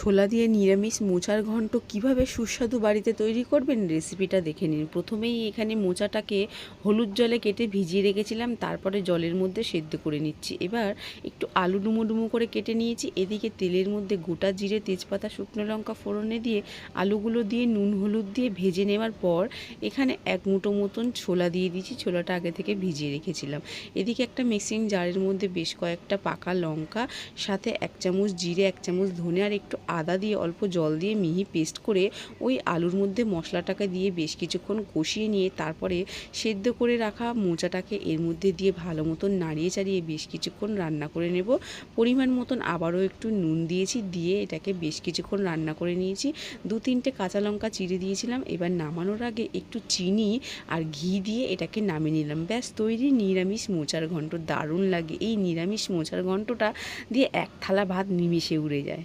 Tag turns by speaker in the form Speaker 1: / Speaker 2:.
Speaker 1: ছোলা দিয়ে নিরামিষ মোচার ঘন্ট কীভাবে সুস্বাদু বাড়িতে তৈরি করবেন? রেসিপিটা দেখে নিন। প্রথমেই এখানে মোচাটাকে হলুদ জলে কেটে ভিজিয়ে রেখেছিলাম, তারপরে জলের মধ্যে সেদ্ধ করে নিচ্ছি। এবার একটু আলু ডুমো ডুমো করে কেটে নিয়েছি। এদিকে তেলের মধ্যে গোটা জিরে, তেজপাতা, শুকনো লঙ্কা ফোড়নে দিয়ে আলুগুলো দিয়ে নুন, হলুদ দিয়ে ভেজে নেওয়ার পর এখানে এক মুঠো মতন ছোলা দিয়ে দিয়েছি। ছোলাটা আগে থেকে ভিজিয়ে রেখেছিলাম। এদিকে একটা মিক্সিং জারের মধ্যে বেশ কয়েকটা পাকা লঙ্কা, সাথে এক চামচ জিরে, এক চামচ ধনে আর একটু আদা দিয়ে, অল্প জল দিয়ে মিহি পেস্ট করে ওই আলুর মধ্যে মশলাটাকে দিয়ে বেশ কিছুক্ষণ কষিয়ে নিয়ে তারপরে সেদ্ধ করে রাখা মোচাটাকে এর মধ্যে দিয়ে ভালো মতন নাড়িয়ে চাড়িয়ে বেশ কিছুক্ষণ রান্না করে নেব। পরিমাণ মতন আবারও একটু নুন দিয়েছি, দিয়ে এটাকে বেশ কিছুক্ষণ রান্না করে নিয়েছি। দু তিনটে কাঁচা লঙ্কা চিড়ে দিয়েছিলাম, এবার নামানোর আগে একটু চিনি আর ঘি দিয়ে এটাকে নামিয়ে নিলাম। ব্যাস, তৈরি নিরামিষ মোচার ঘন্ট দারুণ লাগে। এই নিরামিষ মোচার ঘন্টটা দিয়ে এক থালা ভাত নিমিশে উড়ে যায়।